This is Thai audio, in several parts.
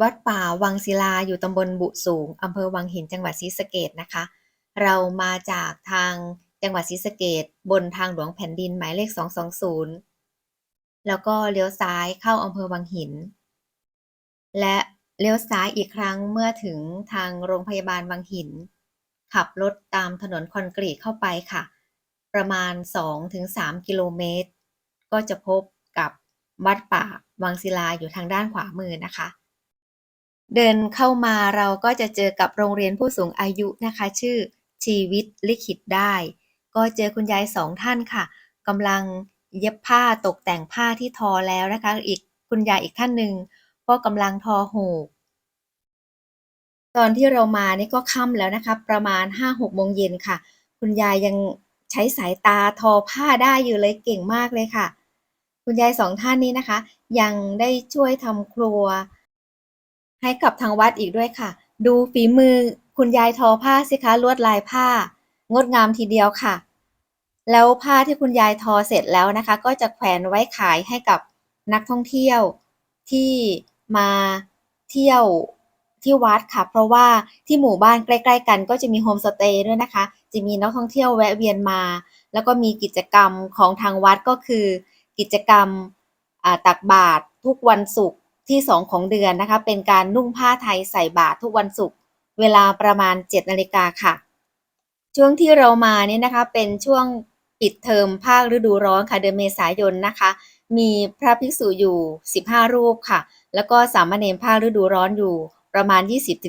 วัดป่าวังศิลาอยู่ตำบลบุสูงอำเภอวังหินจังหวัดศรีสะเกษนะคะ เรามาจากทางจังหวัดศรีสะเกษบนทางหลวงแผ่นดินหมายเลข 220 แล้วก็เลี้ยวซ้ายเข้าอำเภอวังหิน และเลี้ยวซ้ายอีกครั้งเมื่อถึงทางโรงพยาบาลวังหิน ขับรถตามถนนคอนกรีตเข้าไปค่ะ ประมาณ 2-3 กิโลเมตร ก็จะพบกับวัดป่าวังศิลาอยู่ทางด้านขวามือนะคะ เดินเข้ามาเราก็จะเจอกับโรงเรียนผู้สูงอายุนะคะ ชื่อชีวิตลิขิตได้ ก็เจอคุณยายสองท่านค่ะกำลังเย็บผ้าตกแต่งผ้าที่ทอแล้วนะคะ อีกคุณยายอีกท่านหนึ่งก็กำลังทอหูก ตอนที่เรามานี่ก็ค่ำแล้วนะคะ ประมาณ 5-6โมงเย็นค่ะ คุณยายยังใช้สายตาทอผ้าได้อยู่เลยเก่งมากเลยค่ะ คุณยายสองท่านนี้นะคะ ยังได้ช่วยทำครัว ให้กับทางวัดอีกด้วยค่ะ ดูฝีมือคุณยายทอผ้าสิคะลวดลายผ้า งดงามทีเดียวค่ะ แล้วผ้าที่คุณยายทอเสร็จแล้วนะคะ ก็จะแขวนไว้ขายให้กับนักท่องเที่ยวที่มาเที่ยวที่วัดค่ะ เพราะว่าที่หมู่บ้านใกล้ ๆ กันก็จะมีโฮมสเตย์ด้วยนะคะ จะมีนักท่องเที่ยวแวะเวียนมา แล้วก็มีกิจกรรมของทางวัดก็คือ กิจกรรมตักบาตรทุกวันศุกร์ ที่2ของเดือนนะคะ เป็นการนุ่งผ้าไทยใส่บาตรทุกวันศุกร์เวลาประมาณ7นาฬิกาค่ะ ช่วงที่เรามาเนี่ยนะคะเป็นช่วงปิดเทอมภาคฤดูร้อนค่ะเดือนเมษายนนะคะ มีพระภิกษุอยู่ 15 รูปค่ะ แล้วก็สามเณรภาคฤดูร้อนอยู่ประมาณ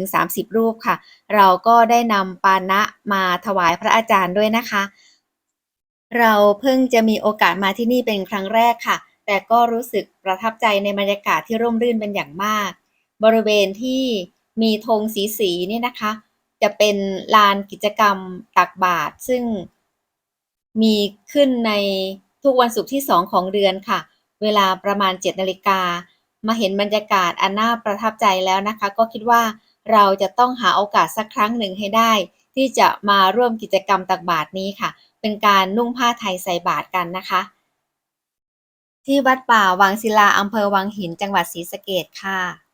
20-30 รูปค่ะ เราก็ได้นำปานะมาถวายพระอาจารย์ด้วยนะคะ เราเพิ่งจะมีโอกาสมาที่นี่เป็นครั้งแรกค่ะ แต่ก็รู้สึกประทับใจในบรรยากาศที่ร่มรื่นเป็นอย่างมาก บริเวณที่มีธงสีๆนี่นะคะ จะเป็นลานกิจกรรมตักบาตรซึ่งมีขึ้นในทุกวันศุกร์ที่ 2 ของเดือนค่ะ เวลาประมาณ 7 นาฬิกา มาเห็นบรรยากาศอันน่าประทับใจแล้วนะคะ ก็คิดว่าเราจะต้องหาโอกาสสักครั้งหนึ่งให้ได้ ที่จะมาร่วมกิจกรรมตักบาตรนี้ค่ะ เป็นการนุ่งผ้าไทยใส่บาตรกันนะคะ ที่วัดป่าวังศิลาอำเภอวังหิน จังหวัดศรีสะเกษค่ะ